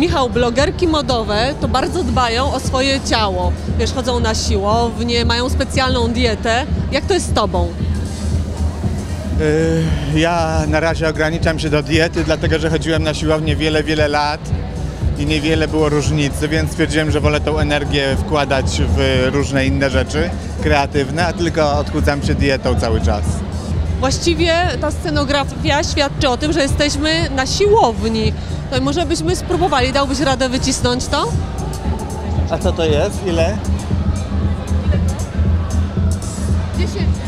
Michał, blogerki modowe to bardzo dbają o swoje ciało. Wiesz, chodzą na siłownię, mają specjalną dietę. Jak to jest z tobą? Yy, Ja na razie ograniczam się do diety, dlatego że chodziłem na siłownię wiele, wiele lat i niewiele było różnicy, więc stwierdziłem, że wolę tą energię wkładać w różne inne rzeczy kreatywne, a tylko odchudzam się dietą cały czas. Właściwie ta scenografia świadczy o tym, że jesteśmy na siłowni. No i może byśmy spróbowali, dałbyś radę wycisnąć to? A co to jest? Ile?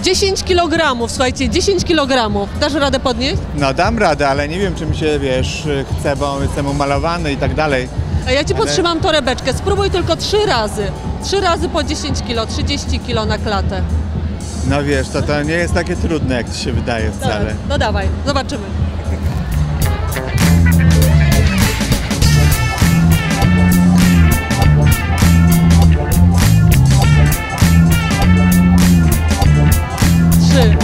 10 kg, słuchajcie, 10 kg. Dasz radę podnieść? No dam radę, ale nie wiem, czy mi się, wiesz, chce, bo jestem umalowany i tak dalej. A ja ci Ale- podtrzymam torebeczkę. Spróbuj tylko trzy razy. Trzy razy po 10 kg, 30 kg na klatę. No wiesz, to, to nie jest takie trudne, jak ci się wydaje wcale. No dawaj, zobaczymy. Trzy.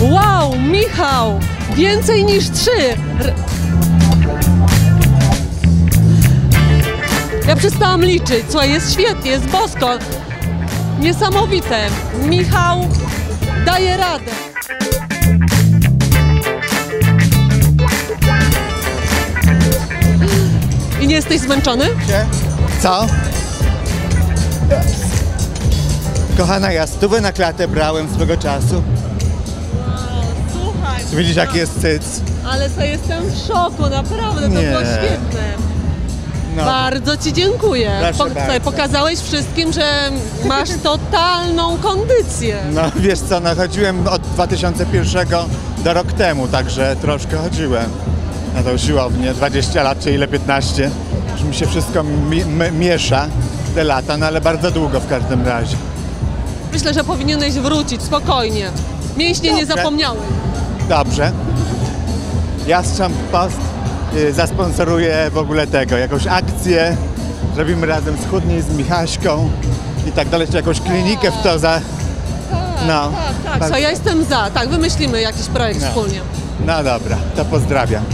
Wow, Michał! Więcej niż trzy! R- ja przestałam liczyć. Słuchaj, jest świetnie, jest bosko. Niesamowite. Michał daje radę. I nie jesteś zmęczony? Się? Co? Kochana, ja stówę na klatę brałem swego czasu. Słuchaj. Czy widzisz, jaki jest cyc? Ale to jestem w szoku, naprawdę, to Nie. było świetne. No. Bardzo Ci dziękuję. Słuchaj, bardzo. pokazałeś wszystkim, że masz totalną kondycję. no wiesz co, no chodziłem od 2001 do rok temu, także troszkę chodziłem na tą siłownię, 20 lat czy ile, 15. Już mi się wszystko mi, miesza te lata, no ale bardzo długo w każdym razie. Myślę, że powinieneś wrócić spokojnie. Mięśnie nie Dobrze. zapomniały. Dobrze. Post y, zasponsoruje w ogóle tego, jakąś akcję. Zrobimy razem z Chudniej, z Michaśką i tak dalej, czy jakąś klinikę w to za... No. Tak, tak. Słuchaj, ja jestem za. Tak, wymyślimy jakiś projekt No. wspólnie. No dobra, to pozdrawiam.